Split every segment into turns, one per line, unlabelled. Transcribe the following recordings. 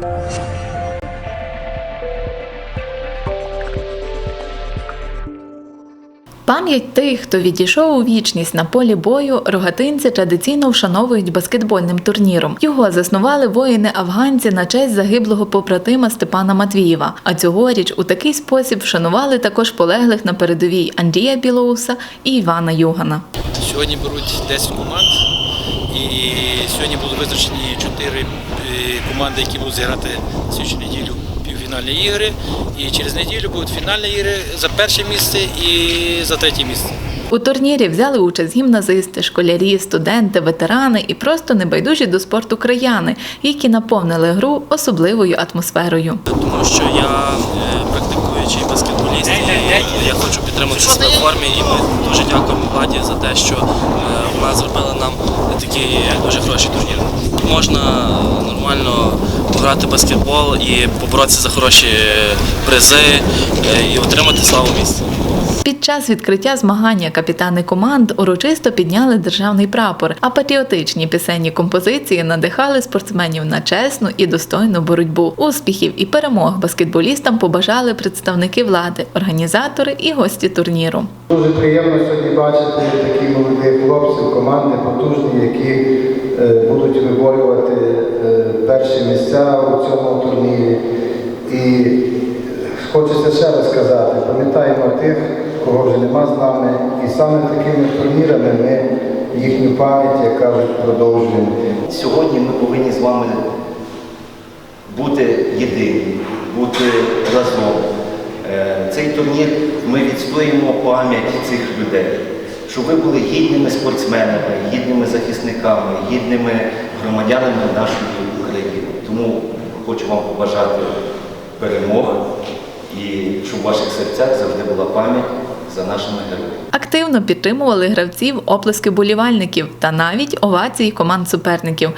Thank you. Пам'ять тих, хто відійшов у вічність на полі бою, рогатинці традиційно вшановують баскетбольним турніром. Його заснували воїни-афганці на честь загиблого побратима Степана Матвієва. А цьогоріч у такий спосіб вшанували також полеглих на передовій Андрія Білоуса і Івана Югана.
Сьогодні беруть 10 команд, і сьогодні будуть визначені 4 команди, які будуть зіграти цю неділю півфінальні ігри. І через неділю будуть фінальні ігри за перше місце і за третє місце.
У турнірі взяли участь гімназисти, школярі, студенти, ветерани і просто небайдужі до спорту краяни, які наповнили гру особливою атмосферою.
тому що я е, практикуючий баскетболіст і я хочу підтримати себе в формі. І ми дуже дякуємо владі за те, що е, вона зробила нам такий дуже хороший турнір. Можна нормально пограти в баскетбол і поборотися за хороші призи е, і отримати славу місця.
Під час відкриття змагання капітани команд урочисто підняли державний прапор, а патріотичні пісенні композиції надихали спортсменів на чесну і достойну боротьбу. Успіхів і перемог баскетболістам побажали представники влади, організатори і гості турніру.
Дуже приємно сьогодні бачити такі молоді хлопці, команди потужні, які е, будуть виборювати перші місця у цьому турнірі. І хочеться ще раз сказати, пам'ятаємо тих, кого вже нема з нами, і саме такими турнірами ми їхню пам'ять, як кажуть, продовжуємо.
Сьогодні ми повинні з вами бути єдині, бути разом. Е, Цей турнір ми відстоїмо пам'ять цих людей, щоб ви були гідними спортсменами, гідними захисниками, гідними громадянами нашої України. Тому хочу вам побажати перемог і щоб в ваших серцях завжди була пам'ять за нашими героями.
Активно підтримували гравців оплески болівальників та навіть овації команд суперників.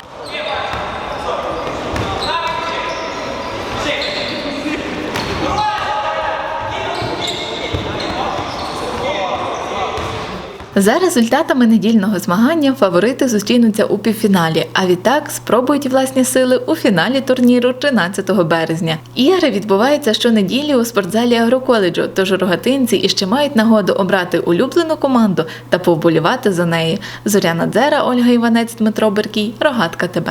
За результатами недільного змагання фаворити зустрінуться у півфіналі, а відтак спробують власні сили у фіналі турніру 13 березня. Ігри відбуваються щонеділі у спортзалі агроколеджу, тож рогатинці іще мають нагоду обрати улюблену команду та повболівати за неї. Зоряна Дзера, Ольга Іванець, Дмитро Беркій, Рогатка ТБ.